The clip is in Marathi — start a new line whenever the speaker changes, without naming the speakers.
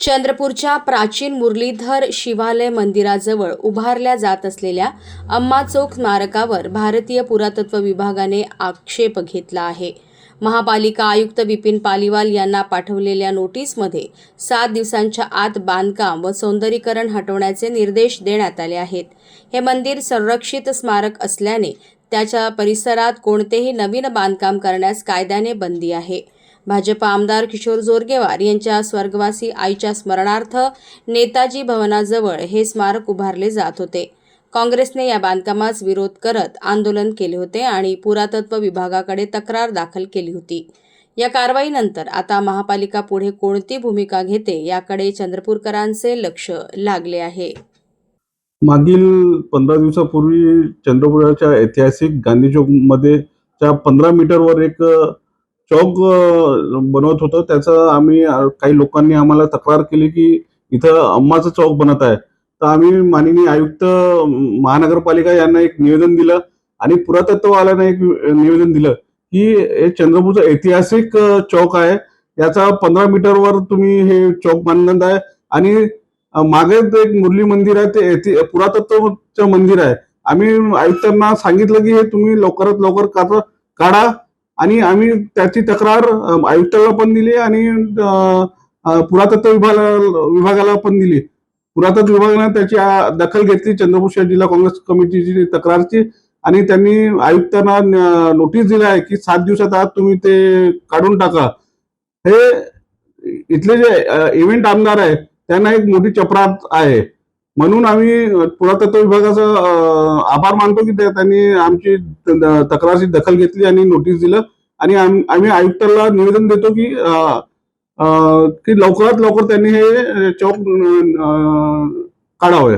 चंद्रपूरच्या प्राचीन मुरलीधर शिवालय मंदिराजवळ उभारल्या जात असलेल्या अम्मा चौक स्मारकावर भारतीय पुरातत्व विभागाने आक्षेप घेतला आहे. महापालिका आयुक्त विपिन पालिवाल यांना पाठवलेल्या नोटीसमध्ये सात दिवसांच्या आत बांधकाम व सौंदर्यीकरण हटवण्याचे निर्देश देण्यात आले आहेत. हे मंदिर संरक्षित स्मारक असल्याने त्याच्या परिसरात कोणतेही नवीन बांधकाम करण्यास कायद्याने बंदी आहे. भाजप आमदार किशोर जोरगेवार यांच्या स्वर्गवासी आईच्या स्मरणार्थ नेताजी भवनाजवळ हे स्मारक उभारले जात होते. काँग्रेसने या बांधकामास विरोध करत आंदोलन केले होते आणि पुरातत्व विभागाकडे तक्रार दाखल केली होती. या कारवाईनंतर आता महापालिका पुढे कोणती भूमिका घेते याकडे चंद्रपूरकरांचे लक्ष लागले आहे.
मागील पंधरा दिवसापूर्वी चंद्रपुराच्या ऐतिहासिक गांधी चौकमध्ये पंधरा मीटरवर एक चौक बनवत होतं. त्याचं आम्ही काही लोकांनी आम्हाला तक्रार केली की इथं अम्माचं चौक बनत आहे. तर आम्ही माननीय आयुक्त महानगरपालिका यांना एक निवेदन दिलं आणि पुरातत्ववाल्यानं एक निवेदन दिलं की हे चंद्रपूरचं ऐतिहासिक चौक आहे. याचा पंधरा मीटरवर तुम्ही हे चौक बांधत आहे. आणि मागे एक मुरली मंदिर आहे. ते ऐति- पुरातत्वचं मंदिर आहे. आम्ही आयुक्तांना सांगितलं की हे तुम्ही लवकरात लवकर काढा. आणि आम्ही त्याची तक्रार आयुक्ताला पण दिली आणि पुरातत्व विभाग विभागाला पण दिली. पुरातत्व विभागाने त्याची दखल घेतली चंद्रपूर शहर जिल्हा काँग्रेस कमिटीची तक्रारची आणि त्यांनी आयुक्तांना नोटीस दिली आहे की सात दिवसात आत तुम्ही ते काढून टाका. हे इथले जे इव्हेंट आमदार आहे त्यांना एक मोठी चपरात आहे. म्हणून आम्ही पुरातत्व विभागाचा आभार मानतो की त्यांनी आमची तक्रारची दखल घेतली आणि नोटीस दिलं. आणि आम्ही आयुक्ताला निवेदन देतो की की लवकरात लवकर त्यांनी हे चौक अ, काढावे.